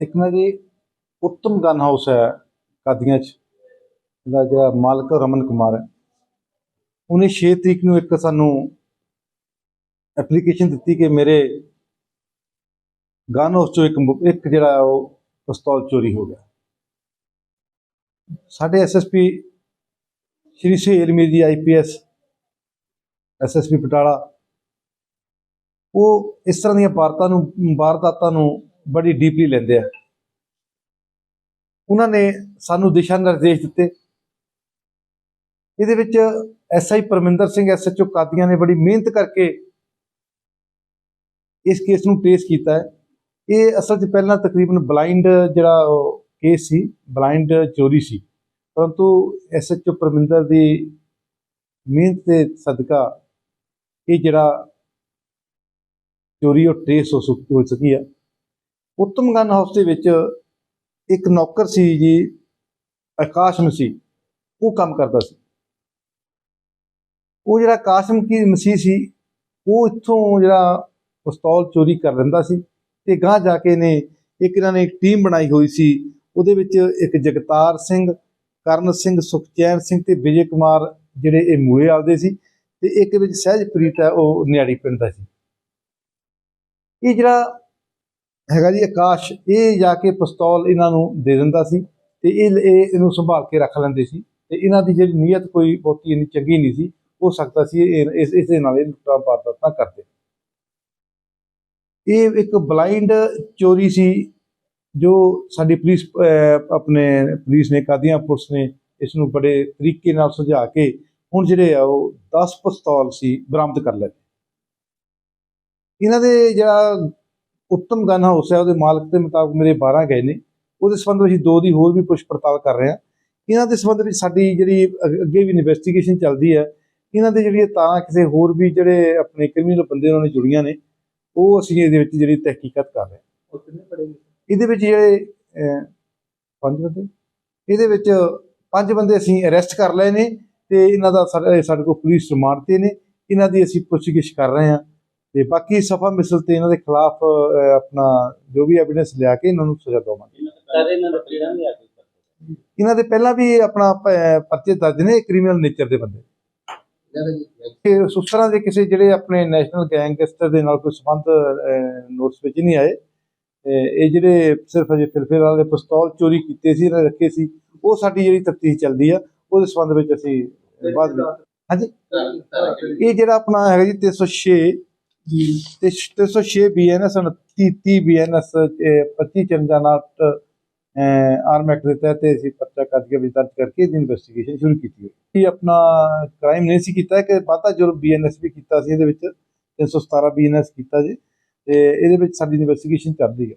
ਇੱਕ ਨਾ ਜੀ ਉੱਤਮ ਗਨ ਹਾਊਸ ਹੈ ਕਾਦੀਆਂ ਚ, ਇਹਦਾ ਜਿਹੜਾ ਮਾਲਕ ਰਮਨ ਕੁਮਾਰ ਹੈ। ਉਹਨੇ 6 ਤਰੀਕ ਨੂੰ ਇੱਕ ਸਾਨੂੰ ਐਪਲੀਕੇਸ਼ਨ ਦਿੱਤੀ ਕਿ ਮੇਰੇ ਗਨ ਹਾਊਸ ਚੋਂ ਇੱਕ ਇੱਕ ਜਿਹੜਾ ਉਹ ਪਿਸਤੌਲ ਚੋਰੀ ਹੋ ਗਿਆ। ਸਾਡੇ SSP Shri Sahel Mir IPS SSP Patiala, ਉਹ ਇਸ ਤਰ੍ਹਾਂ ਦੀਆਂ ਵਾਰਤਾ ਨੂੰ, ਵਾਰਦਾਤਾਂ ਨੂੰ ਬੜੀ ਡੀਪਲੀ ਲੈਂਦੇ ਆ। ਉਹਨਾਂ ਨੇ ਸਾਨੂੰ ਦਿਸ਼ਾ ਨਿਰਦੇਸ਼ ਦਿੱਤੇ। ਇਹਦੇ ਵਿੱਚ ਐਸਆਈ ਪਰਮਿੰਦਰ ਸਿੰਘ ਐਸਐਚਓ ਕਾਦੀਆਂ ਨੇ ਬੜੀ ਮਿਹਨਤ ਕਰਕੇ ਇਸ ਕੇਸ ਨੂੰ ਟ੍ਰੇਸ ਕੀਤਾ ਹੈ। ਇਹ ਅਸਲ 'ਚ ਪਹਿਲਾਂ ਤਕਰੀਬਨ ਬਲਾਈਂਡ ਜਿਹੜਾ ਕੇਸ ਸੀ ਬਲਾਈਂਡ ਚੋਰੀ ਸੀ। ਪਰੰਤੂ ਐਸਐਚਓ ਪਰਮਿੰਦਰ ਦੀ ਮਿਹਨਤ 'ਤੇ ਸਦਕਾ ਇਹ ਜਿਹੜਾ ਚੋਰੀ ਉਹ ਟ੍ਰੇਸ ਹੋ ਸੁ- ਹੋ ਸਕੀ ਆ। ਉੱਤਮ ਗਨ ਹਾਊਸ ਦੇ ਵਿੱਚ ਇੱਕ ਨੌਕਰ ਸੀ ਜੀ ਆਕਾਸ਼ ਮਸੀਹ ਉਹ ਕੰਮ ਕਰਦਾ ਸੀ। ਉਹ ਜਿਹੜਾ ਆਕਾਸ਼ ਕੀ ਮਸੀਹ ਸੀ, ਉਹ ਇੱਥੋਂ ਜਿਹੜਾ ਪਿਸਤੌਲ ਚੋਰੀ ਕਰ ਲੈਂਦਾ ਸੀ ਤੇ ਗਾਂ ਜਾ ਕੇ ਨੇ ਇੱਕ ਇਹਨਾਂ ਨੇ ਇੱਕ ਟੀਮ ਬਣਾਈ ਹੋਈ ਸੀ। ਉਹਦੇ ਵਿੱਚ ਇੱਕ ਜਗਤਾਰ ਸਿੰਘ, ਕਰਨ ਸਿੰਘ, ਸੁਖਚੈਨ ਸਿੰਘ ਤੇ ਵਿਜੇ ਕੁਮਾਰ ਜਿਹੜੇ ਇਹ ਮੂਲੇ ਆਲਦੇ ਸੀ ਤੇ ਇੱਕ ਵਿੱਚ ਸਹਿਜਪ੍ਰੀਤ ਹੈ, ਉਹ ਨਿਆੜੀ ਪਿੰਡ ਦਾ ਸੀ। ਇਹ ਜਿਹੜਾ ਹੈਗਾ ਜੀ ਆਕਾਸ਼, ਇਹ ਜਾ ਕੇ ਪਿਸਤੌਲ ਇਹਨਾਂ ਨੂੰ ਦੇ ਦਿੰਦਾ ਸੀ ਤੇ ਇਹ ਇਹ ਇਹਨੂੰ ਸੰਭਾਲ ਕੇ ਰੱਖ ਲੈਂਦੇ ਸੀ ਤੇ ਇਹਨਾਂ ਦੀ ਜਿਹੜੀ ਨੀਅਤ ਕੋਈ ਬਹੁਤੀ ਇੰਨੀ ਚੰਗੀ ਨਹੀਂ ਸੀ ਹੋ ਸਕਦਾ ਸੀ ਇਸ ਇਸ ਦੇ ਨਾਲ ਇਹ ਲੁੱਟਾਂ ਵਾਰਦਾਤਾਂ ਕਰਦੇ। ਇਹ ਇੱਕ ਬਲਾਈਂਡ ਚੋਰੀ ਸੀ ਜੋ ਸਾਡੀ ਪੁਲਿਸ ਆਪਣੇ ਪੁਲਿਸ ਨੇ, ਕਾਦੀਆਂ ਪੁਲਿਸ ਨੇ ਇਸ ਨੂੰ ਬੜੇ ਤਰੀਕੇ ਨਾਲ ਸੁਝਾ ਕੇ ਹੁਣ ਜਿਹੜੇ ਆ ਉਹ 10 ਪਿਸਤੌਲ ਸੀ ਬਰਾਮਦ ਕਰ ਲਏ। ਇਹਨਾਂ ਦੇ ਜਿਹੜਾ ਉੱਤਮ ਗਨ ਹਾਊਸ ਹੈ ਉਹਦੇ ਮਾਲਕ ਦੇ ਮੁਤਾਬਕ ਮੇਰੇ 12 ਗਏ ਨੇ। ਉਹਦੇ ਸੰਬੰਧ ਵਿੱਚ ਦੋ ਦੀ ਹੋਰ ਵੀ ਪੁੱਛ ਪੜਤਾਲ ਕਰ ਰਹੇ ਹਾਂ। ਇਹਨਾਂ ਦੇ ਸੰਬੰਧ ਵਿੱਚ ਸਾਡੀ ਜਿਹੜੀ ਅਗ- ਵੀ ਇਨਵੈਸਟੀਗੇਸ਼ਨ ਚੱਲਦੀ ਹੈ। ਇਹਨਾਂ ਦੇ ਜਿਹੜੀਆਂ ਤਾਰਾਂ ਕਿਸੇ ਹੋਰ ਵੀ ਜਿਹੜੇ ਆਪਣੇ ਕ੍ਰਿਮੀਨਲ ਬੰਦੇ ਉਹਨਾਂ ਨੇ ਜੁੜੀਆਂ ਨੇ ਉਹ ਅਸੀਂ ਇਹਦੇ ਵਿੱਚ ਜਿਹੜੀ ਤਹਿਕੀਕਤ ਕਰ ਰਹੇ ਹਾਂ। ਉਹ ਕਿੰਨੇ ਪੜੇਗੇ ਇਹਦੇ ਵਿੱਚ ਜਿਹੜੇ ਪੰਜ ਬੰਦੇ? ਇਹਦੇ ਵਿੱਚ ਪੰਜ ਬੰਦੇ ਅਸੀਂ ਅਰੈਸਟ ਕਰ ਲਏ ਨੇ ਤੇ ਇਹਨਾਂ ਦਾ ਸਾਡੇ ਸਾਡੇ ਕੋਲ ਪੁਲਿਸ ਰਿਮਾਂਡ ਤੇ ਨੇ। ਇਹਨਾਂ ਦੀ ਅਸੀਂ ਪੁੱਛਗਿੱਛ ਕਰ ਰਹੇ ਹਾਂ। ਤੇ ਬਾਕੀ ਸਫਾ ਮਿਸਲ ਤੇ ਇਹਨਾਂ ਦੇ ਖਿਲਾਫ ਆਪਣਾ ਜੋ ਵੀ ਐਵੀਡੈਂਸ ਲਿਆ ਕੇ ਇਹਨਾਂ ਨੂੰ ਸਜ਼ਾ ਦਵਾਂਗੇ। ਇਹਨਾਂ ਦਾ ਪਹਿਲਾਂ ਵੀ ਆਪਣਾ ਪਰਚੇ ਦਰਜ ਨੇ ਕ੍ਰਿਮੀਨਲ ਨੇਚਰ ਦੇ ਬੰਦੇ। ਕਿ ਉਸ ਤਰ੍ਹਾਂ ਦੇ ਕਿਸੇ ਜਿਹੜੇ ਆਪਣੇ ਨੈਸ਼ਨਲ ਗੈਂਗਸਟਰ ਦੇ ਨਾਲ ਕੋਈ ਸੰਬੰਧ ਨੋਟਸ ਵਿੱਚ ਨਹੀਂ ਆਏ ਇਹ ਜਿਹੜੇ ਸਿਰਫ ਅਜੇ ਫਿਲਫਿਲ ਵਾਲੇ ਪਿਸਤੌਲ ਚੋਰੀ ਕੀਤੇ ਸੀ ਇਹਨਾਂ ਰੱਖੇ ਸੀ ਉਹ ਸਾਡੀ ਜਿਹੜੀ ਤਫਤੀਸ਼ ਚੱਲਦੀ ਆ ਉਹਦੇ ਸੰਬੰਧ ਵਿੱਚ ਅਸੀਂ ਬਾਅਦ ਵਿੱਚ ਹਾਂਜੀ। ਇਹ ਜਿਹੜਾ ਆਪਣਾ ਹੈਗਾ ਜੀ 306 ਜੀ। 306 ਬੀਐਨਐਸ 29 30 ਬੀਐਨਐਸ 25 ਚੰਜਾਨਾਟ ਆਰਮ ਐਕਟ ਦੇ ਤਹਿਤ ਅਸੀਂ ਪਰਚਾ ਕੱਢ ਕੇ ਵੀ ਦਰਜ ਕਰਕੇ ਇਹਦੀ ਇਨਵੈਸਟੀਗੇਸ਼ਨ ਸ਼ੁਰੂ ਕੀਤੀ ਹੈ ਇਹ ਆਪਣਾ ਕ੍ਰਾਈਮ ਨਹੀਂ ਸੀ ਕੀਤਾ ਕਿ ਵਾਧਾ ਜੁਰਮ ਬੀਐਨਐਸ ਵੀ ਕੀਤਾ ਸੀ, ਇਹਦੇ ਵਿੱਚ 317 ਬੀਐਨਐਸ ਕੀਤਾ ਜੀ, ਤੇ ਇਹਦੇ ਵਿੱਚ ਸਾਡੀ ਇਨਵੈਸਟੀਗੇਸ਼ਨ ਚੱਲਦੀ ਹੈ।